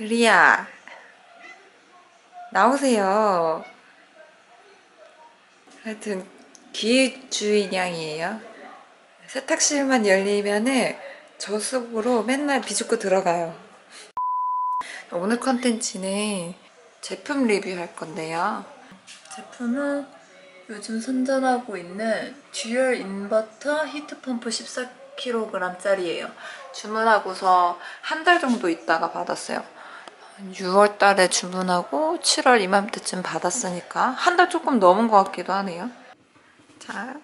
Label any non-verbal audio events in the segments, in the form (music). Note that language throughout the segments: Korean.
그리야 나오세요. 하여튼 기주인 양이에요. 세탁실만 열리면은 저 숲으로 맨날 비집고 들어가요. 오늘 컨텐츠는 제품 리뷰할 건데요. 제품은 요즘 선전하고 있는 듀얼 인버터 히트펌프 14kg짜리예요. 주문하고서 한 달 정도 있다가 받았어요. 6월 달에 주문하고 7월 이맘때쯤 받았으니까 한 달 조금 넘은 것 같기도 하네요. 자.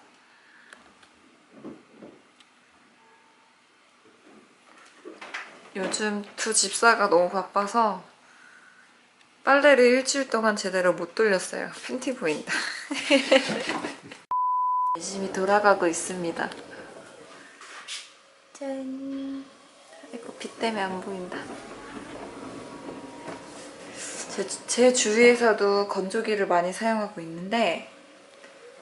요즘 두 집사가 너무 바빠서 빨래를 일주일 동안 제대로 못 돌렸어요. 팬티 보인다. (laughs) 열심히 돌아가고 있습니다. 짠. 아이고, 빛 때문에 안 보인다. 제, 제 주위에서도 건조기를 많이 사용하고 있는데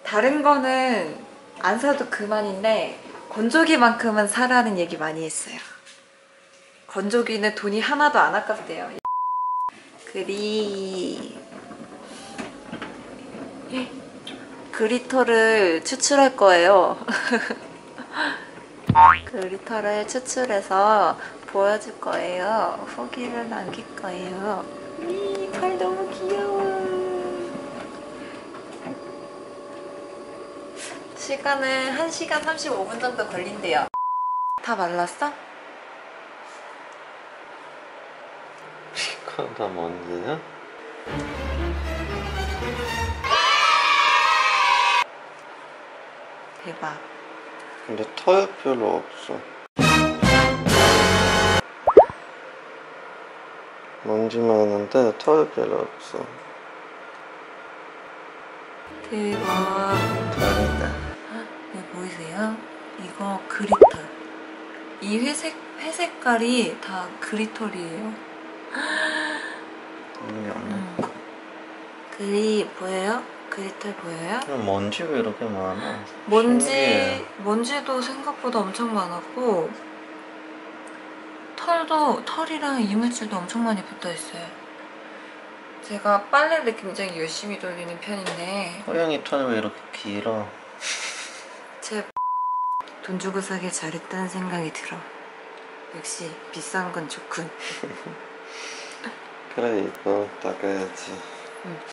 다른 거는 안 사도 그만인데 건조기만큼은 사라는 얘기 많이 했어요. 건조기는 돈이 하나도 안 아깝대요. 그리 그리터를 추출할 거예요. (laughs) 그리터를 추출해서 보여줄 거예요. 후기를 남길 거예요. 이, 팔 너무 귀여워. 시간은 1시간 35분 정도 걸린대요. 다 말랐어? 이거 다 뭔지야? 대박. 근데 터엽 별로 없어. 먼지 많은데 터엽 별로 없어. 대박. 다르다. 네, 보이세요? 이거 그리터. 이 회색, 회색깔이 다 그리털이에요. (gasps) 의미 없네. 음. 그리 보여요? 그리털 보여요? 그럼 먼지 왜 이렇게 많아? 먼지, 신기해. 먼지도 생각보다 엄청 많았고, 털도, 털이랑 이물질도 엄청 많이 붙어 있어요. 제가 빨래를 굉장히 열심히 돌리는 편인데, 호영이 털왜 이렇게 길어? (laughs) 제 돈 주고 사길 잘했다는 생각이 들어. 역시 비싼 건 좋군. (laughs) 그래 이거 닦아야지.